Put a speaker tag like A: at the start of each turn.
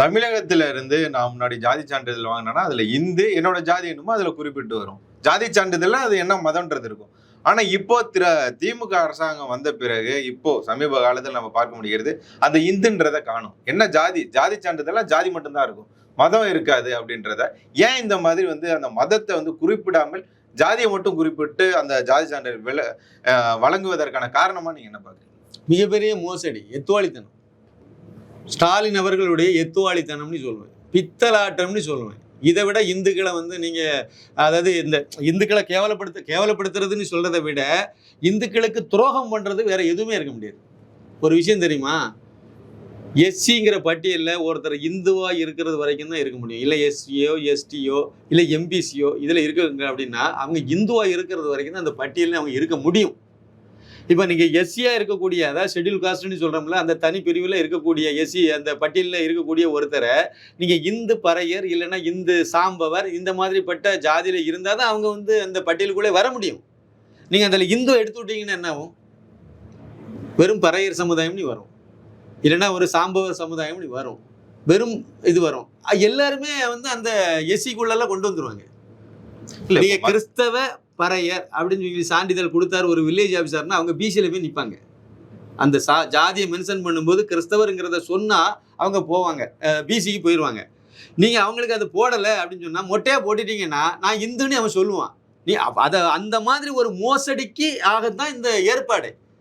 A: தமிழகத்துல இருந்து நான் முன்னாடி ஜாதி சான்றிதழ் வாங்கினேன்னா அதுல இந்து என்னோட ஜாதி என்னமோ அதுல குறிப்பிட்டு வரும். ஜாதி சான்றிதழ்ல அது என்ன மதம்ன்றது இருக்கும். ஆனா இப்போ திர திமுக அரசாங்கம் வந்த பிறகு இப்போ சமீப காலத்தில் நம்ம பார்க்க முடிகிறது அந்த இந்துன்றத காணும். என்ன ஜாதி? ஜாதி சான்றிதழ்லாம் ஜாதி மட்டும்தான் இருக்கும். மதம் இருக்காது அப்படின்றத. ஏன் இந்த மாதிரி வந்து அந்த மதத்தை வந்து குறிப்பிடாமல் ஜாதியை மட்டும் குறிப்பிட்டு அந்த ஜாதி சான்றிதழ் வில வழங்குவதற்கான காரணமா நீங்க என்ன பாக்குறீங்க
B: மிகப்பெரிய மோசடி எத்துவாளித்தனம். ஸ்டாலின் அவர்களுடைய எத்துவாளித்தனம்னு சொல்லுவேன் பித்தலாட்டம்னு சொல்லுவேன் இதை விட இந்துக்களை வந்து நீங்க அதாவது இந்த இந்துக்களை கேவலப்படுத்த கேவலப்படுத்துறதுன்னு சொல்றதை விட இந்துக்களுக்கு துரோகம் பண்றது வேற எதுவுமே இருக்க முடியாது. ஒரு விஷயம் தெரியுமா? எஸ்சிங்கிற பட்டியலில் ஒருத்தர் இந்துவா இருக்கிறது வரைக்கும் தான் இருக்க முடியும். இல்லை எஸ்சியோ எஸ்டியோ இல்லை எம்பிசியோ இதில் இருக்காங்க அப்படின்னா அவங்க இந்துவா இருக்கிறது வரைக்கும் தான் அந்த பட்டியலில் அவங்க இருக்க முடியும். இப்போ நீங்கள் எஸ்சியாக இருக்கக்கூடிய அதாவது ஷெட்யூல் காஸ்ட்னு சொல்கிறோம்ல அந்த தனி பிரிவில் இருக்கக்கூடிய எஸ்சி அந்த பட்டியலில் இருக்கக்கூடிய ஒருத்தரை நீங்கள் இந்து பறையர் இல்லைன்னா இந்து சாம்பவர் இந்த மாதிரிப்பட்ட ஜாதியில் இருந்தால் தான் அவங்க வந்து அந்த பட்டியலுக்குள்ளே வர முடியும். நீங்கள் அதில் இந்து எடுத்து விட்டீங்கன்னா என்ன ஆகும் வெறும் பறையர் சமுதாயம்னு வரும். இல்லைன்னா ஒரு சாம்பவர் சமுதாயம்னு வரும். வெறும் இது வரும். எல்லாருமே வந்து அந்த எஸ்சிக்குள்ளெல்லாம் கொண்டு வந்துருவாங்க.
A: இல்ல
B: நீங்க
A: இப்ப மத-
B: கிறிஸ்தவ பறையர் அப்படின்னு சொல்லி சான்றிதழ் கொடுத்தாரு ஒரு வில்லேஜ் ஆஃபீஸர்னா அவங்க பிசியில் போய் நிற்பாங்க அந்த சா ஜாதியை மென்ஷன் பண்ணும்போது கிறிஸ்தவருங்கிறத சொன்னால் அவங்க போவாங்க. பிசிக்கு போயிடுவாங்க நீங்கள் அவங்களுக்கு அது போடலை அப்படின்னு சொன்னால் மொட்டையாக போட்டுட்டீங்கன்னா நான் இந்துன்னு அவன் சொல்லுவான். நீ அதை அந்த மாதிரி ஒரு மோசடிக்கு ஆகத்தான் இந்த ஏற்பாடு.